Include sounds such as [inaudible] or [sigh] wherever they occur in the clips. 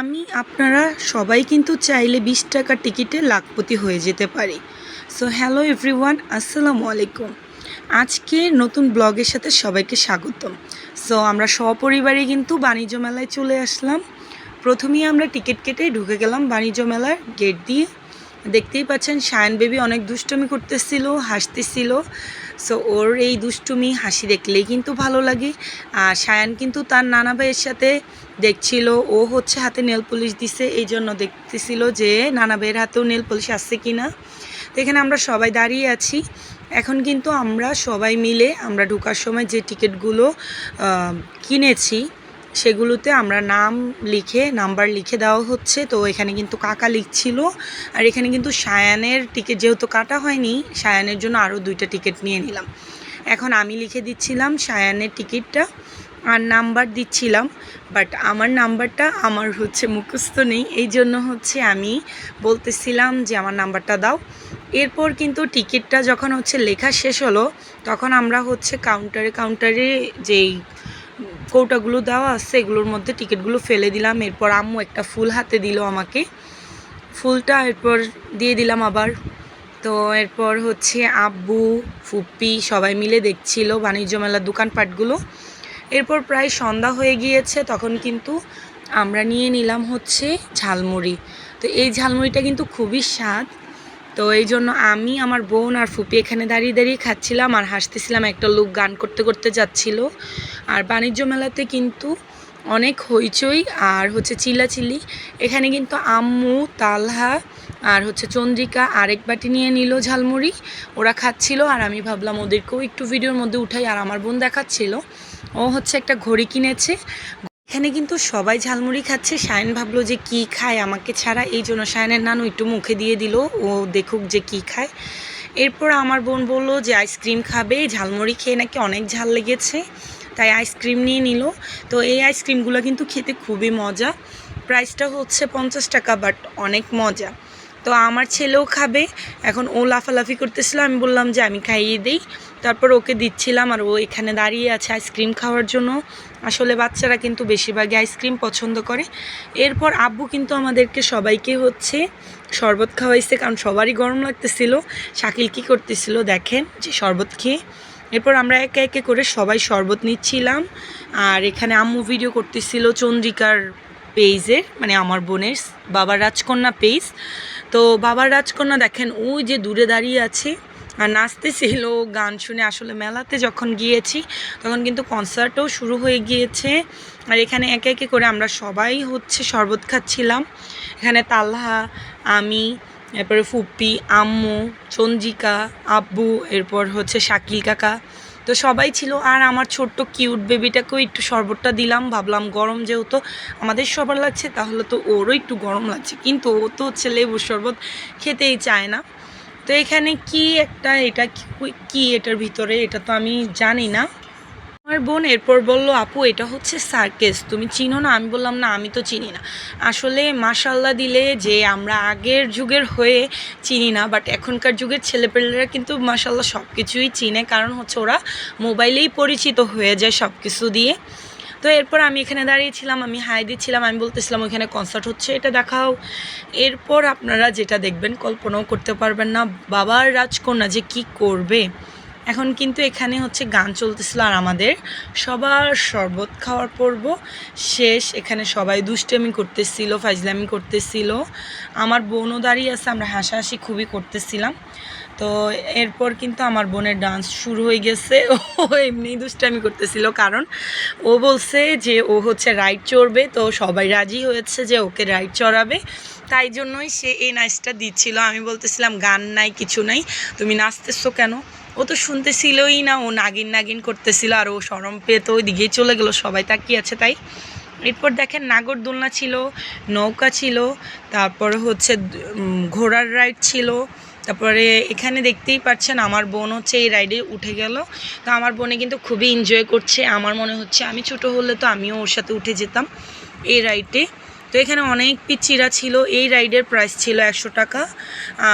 আমি, আপনারা সবাই কিন্তু চাইলে বিশ টাকার টিকিটে লাখপতি হয়ে যেতে পারি। সো হ্যালো এভরিওয়ান আসসালামু আলাইকুম। আজকে নতুন ব্লগের সাথে সবাইকে স্বাগতম। সো আমরা সপরিবারে কিন্তু বাণিজ্য মেলায় চলে আসলাম। প্রথমেই আমরা টিকিট কেটে ঢুকে গেলাম বাণিজ্য মেলার গেট দিয়ে। দেখতেই পাচ্ছেন, সায়ন বেবি অনেক দুষ্টমি করতেছিল, হাসতেছিল। সো ওর এই দুষ্টুমি, হাসি দেখলেই কিন্তু ভালো লাগে। আর সায়ান কিন্তু তার নানা ভাইয়ের সাথে দেখছিল, ও হচ্ছে হাতে নেল পলিশ দিছে, এই জন্য দেখতেছিল যে নানা ভাইয়ের হাতেও নেল পলিশ আসছে কি না এখানে আমরা সবাই দাঁড়িয়ে আছি। এখন কিন্তু আমরা সবাই মিলে আমরা ঢুকার সময় যে টিকিটগুলো কিনেছি সেগুলোতে আমরা নাম লিখে, নাম্বার লিখে দেওয়া হচ্ছে। তো এখানে কিন্তু কাকা লিখছিল। আর এখানে কিন্তু সায়ানের টিকিট যেহেতু কাটা হয়নি, সায়ানের জন্য আরও দুইটা টিকিট নিয়ে নিলাম। এখন আমি লিখে দিচ্ছিলাম সায়ানের টিকিটটা। আর নাম্বার দিচ্ছিলাম, বাট আমার নাম্বারটা আমার হচ্ছে মুখস্থ নেই। এই জন্য হচ্ছে আমি বলতেছিলাম যে আমার নাম্বারটা দাও। এরপর কিন্তু টিকিটটা যখন হচ্ছে লেখা শেষ হলো, তখন আমরা হচ্ছে কাউন্টারে কাউন্টারে যেই কৌটাগুলো দেওয়া আছে, এগুলোর মধ্যে টিকিটগুলো ফেলে দিলাম। এরপর আম্মু একটা ফুল হাতে দিল আমাকে। ফুলটা এরপর দিয়ে দিলাম আবার। তো এরপর হচ্ছে আব্বু, ফুপ্পি সবাই মিলে দেখছিল বাণিজ্য মেলার দোকানপাটগুলো। এরপর প্রায় সন্ধ্যা হয়ে গিয়েছে, তখন কিন্তু আমরা নিয়ে নিলাম হচ্ছে ঝালমুড়ি। তো এই ঝালমুড়িটা কিন্তু খুবই স্বাদ। তো এই জন্য আমি, আমার বোন আর ফুপি এখানে দাঁড়িয়ে দাঁড়িয়ে খাচ্ছিলাম আর হাসতেছিলাম একটা লোক গান করতে করতে যাচ্ছিল। আর বাণিজ্য মেলাতে কিন্তু অনেক হইচই আর হচ্ছে চিল্লাচিল্লি। এখানে কিন্তু আম্মু, তালহা আর হচ্ছে চন্দ্রিকা আরেক বাটি নিয়ে নিল ঝালমুড়ি। ওরা খাচ্ছিল আর আমি ভাবলাম ওদেরকেও একটু ভিডিওর মধ্যে উঠাই আর আমার বোন দেখাচ্ছিল। ও হচ্ছে একটা ঘড়ি কিনেছে। এখানে কিন্তু সবাই ঝালমুড়ি খাচ্ছে। সায়ন ভাবলো যে কি খায় আমাকে ছাড়া। এই জন্য সায়নের নানু একটু মুখে দিয়ে দিল, ও দেখুক যে কি খায়। এরপর আমার বোন বলল যে আইসক্রিম খাবে, ঝালমুড়ি খেয়ে নাকি অনেক ঝাল লেগেছে, তাই আইসক্রিম নিয়ে নিল। তো এই আইসক্রিমগুলো কিন্তু খেতে খুবই মজা। প্রাইসটা হচ্ছে পঞ্চাশ টাকা, বাট অনেক মজা। তো আমার ছেলেও খাবে। এখন ও লাফালাফি করতেছিল, আমি বললাম যে আমি খাইয়ে দিই। তারপর ওকে দিচ্ছিলাম আর ও এখানে দাঁড়িয়ে আছে আইসক্রিম খাওয়ার জন্য। আসলে বাচ্চারা কিন্তু বেশিরভাগই আইসক্রিম পছন্দ করে। এরপর আব্বু কিন্তু আমাদেরকে সবাইকে হচ্ছে শরবত খাওয়াইছে, কারণ সবারই গরম লাগতেছিল। শাকিল কী করতেছিল দেখেন, যে শরবত খেয়ে। এরপর আমরা একে একে করে সবাই শরবত নিচ্ছিলাম। আর এখানে আম্মু ভিডিও করতেছিল চন্দ্রিকার পেজের মানে আমার বোনের বাবার রাজকন্যা পেজ তো বাবার রাজকন্যা দেখেন, ওই যে দূরে দাঁড়িয়ে আছে। আর নাচতেছিল গান শুনে। আসলে মেলাতে যখন গিয়েছি, তখন কিন্তু কনসার্টও শুরু হয়ে গিয়েছে। আর এখানে একে একে করে আমরা সবাই হচ্ছে শরবত খাচ্ছিলাম। এখানে তাল্হা, আমি, এরপরে ফুপ্পি আম্মু চন্দ্রিকা আব্বু, এরপর হচ্ছে শাকিল কাকা। তো সবাই ছিল, আর আমার ছোট্ট কিউট বেবিটাকেও একটু শরবতটা দিলাম, ভাবলাম গরম যেহেতু আমাদের সবার লাগছে, তাহলে তো ওরও একটু গরম লাগছে। কিন্তু ও তো হচ্ছে লেবুর শরবত খেতেই চায় না। তো এখানে কি একটা, এটা কি- এটার ভিতরে, এটা তো আমি জানি না। আমার বোন এরপর বলল, আপু, এটা হচ্ছে সার্কেস। তুমি চিনো না? আমি বললাম, না, আমি তো চিনি না। আসলে মাসাল্লাহ দিলে যে আমরা আগের যুগের হয়ে চিনি না বাট এখনকার যুগের ছেলেপেলেরা কিন্তু মাসাল্লাহ সব কিছুই চিনে, কারণ হচ্ছে ওরা মোবাইলেই পরিচিত হয়ে যায় সব কিছু দিয়ে। তো এরপর আমি এখানে দাঁড়িয়েছিলাম আমি হাই দিচ্ছিলাম, আমি বলতেছিলাম ওইখানে কনসার্ট হচ্ছে, এটা দেখাও। এরপর আপনারা যেটা দেখবেন, কল্পনাও করতে পারবেন না, বাবার রাজকন্যা যে কি করবে। এখন কিন্তু এখানে হচ্ছে গান চলতেছিল আর আমাদের। সবার শরবত খাওয়ার পর্ব শেষ। এখানে সবাই দুষ্টামি করতেছিল, ফাইজলামি করতেছিল। আমার বোনও দাঁড়িয়ে আছে, আমরা হাসাহাসি খুবই করতেছিলাম। তো এরপর কিন্তু আমার বোনের ডান্স শুরু হয়ে গেছে। [laughs] ও এমনিই দুষ্টামি করতেছিল, কারণ ও বলছে যে ও হচ্ছে রাইড চড়বে, তো সবাই রাজি হয়েছে যে ওকে রাইড চড়াবে। তাই জন্যই সে এই নাচটা দিচ্ছিল। আমি বলতেছিলাম, গান নাই, কিছু নাই। তুমি নাচতেছো কেন? ও তো শুনতেছিলই না, ও নাগিন নাগিন করতেছিল আর ও সরম পেয়ে তো ওই দিকেই চলে গেলো, সবাই তাকিয়ে আছে তাই। এরপর দেখেন নাগরদোলনা ছিল, নৌকা ছিল, তারপর হচ্ছে ঘোড়ার রাইড ছিল, তারপরে এখানে দেখতেই পাচ্ছেন আমার বোন হচ্ছে এই রাইডে উঠে গেল। তো আমার বোনে কিন্তু খুবই এনজয় করছে, আমার মনে হচ্ছে আমি ছোট হলে তো আমিও ওর সাথে উঠে যেতাম এই রাইডে তো এখানে অনেক পিচ্ছিরা ছিল। এই রাইডের প্রাইস ছিল একশো টাকা।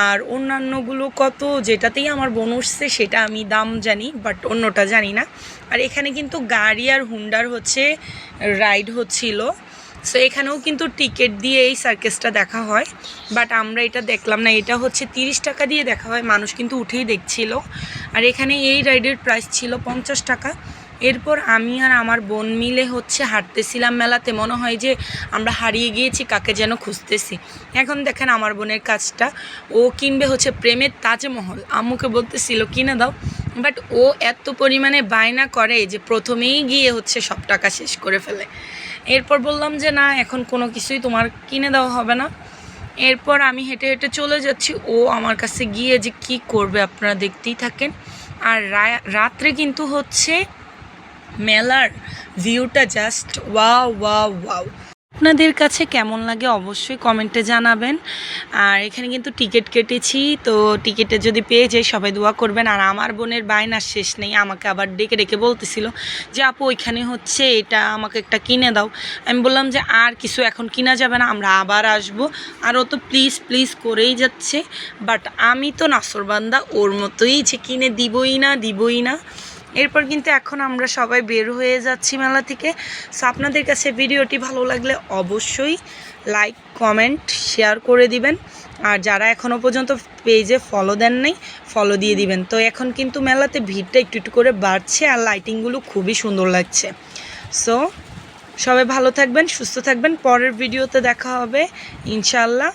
আর অন্যান্যগুলো কত, যেটাতেই আমার বোন উঠছে সেটা আমি দাম জানি বাট অন্যটা জানি না। আর এখানে কিন্তু গাড়ি আর হুন্ডার হচ্ছে রাইড হচ্ছিল। সো এখানেও কিন্তু টিকিট দিয়ে এই সার্কেসটা দেখা হয়। বাট আমরা এটা দেখলাম না, এটা হচ্ছে তিরিশ টাকা দিয়ে দেখা হয়। মানুষ কিন্তু উঠেই দেখছিল। আর এখানে এই রাইডের প্রাইস ছিল পঞ্চাশ টাকা। এরপর আমি আর আমার বোন মিলে হচ্ছে হাঁটতেছিলাম মেলাতে। মনে হয় যে আমরা হারিয়ে গিয়েছি, কাকে যেন খুঁজতেছি। এখন দেখেন আমার বোনের কাজটা। ও কিনবে হচ্ছে প্রেমের তাজমহল। আম্মুকে বলতেছিল, কিনে দাও। বাট ও এত পরিমাণে বায়না করে যে প্রথমেই গিয়ে হচ্ছে সব টাকা শেষ করে ফেলে। এরপর বললাম যে, না, এখন কোনো কিছুই তোমার কিনে দেওয়া হবে না। এরপর আমি হেঁটে হেঁটে চলে যাচ্ছি। ও আমার কাছে গিয়ে যে, কি করবে? আপনারা দেখতেই থাকেন। আর রাত্রে কিন্তু হচ্ছে মেলার ভিউটা জাস্ট ওয়াও ওয়াও ওয়াও আপনাদের কাছে কেমন লাগে অবশ্যই কমেন্টে জানাবেন। আর এখানে কিন্তু টিকিট কেটেছি, তো টিকিটে যদি পেয়ে যাই সবাই দোয়া করবেন। আর আমার বোনের বায়নার শেষ নেই, আমাকে আবার ডেকে ডেকে বলতেছিল যে, আপু, ওইখানে হচ্ছে, এটা আমাকে একটা কিনে দাও। আমি বললাম যে, আর কিছু এখন কিনা যাবে না, আমরা আবার আসব। আর ও তো প্লিজ প্লিজ করেই যাচ্ছে। বাট আমি তো নাসরবান্দা, ওর মতোই যে কিনে দিবই না দিবই না। এরপর কিন্তু এখন আমরা সবাই বের হয়ে যাচ্ছি মেলা থেকে। সো আপনাদের কাছে ভিডিওটি ভালো লাগলে অবশ্যই লাইক কমেন্ট শেয়ার করে দিবেন। আর যারা এখনও পর্যন্ত পেজে ফলো দেন নাই ফলো দিয়ে দিবেন। তো এখন কিন্তু মেলাতে ভিড়টা একটু একটু করে বাড়ছে আর লাইটিংগুলো খুবই সুন্দর লাগছে। সো সবাই ভালো থাকবেন, সুস্থ থাকবেন। পরের ভিডিওতে দেখা হবে। ইনশাল্লাহ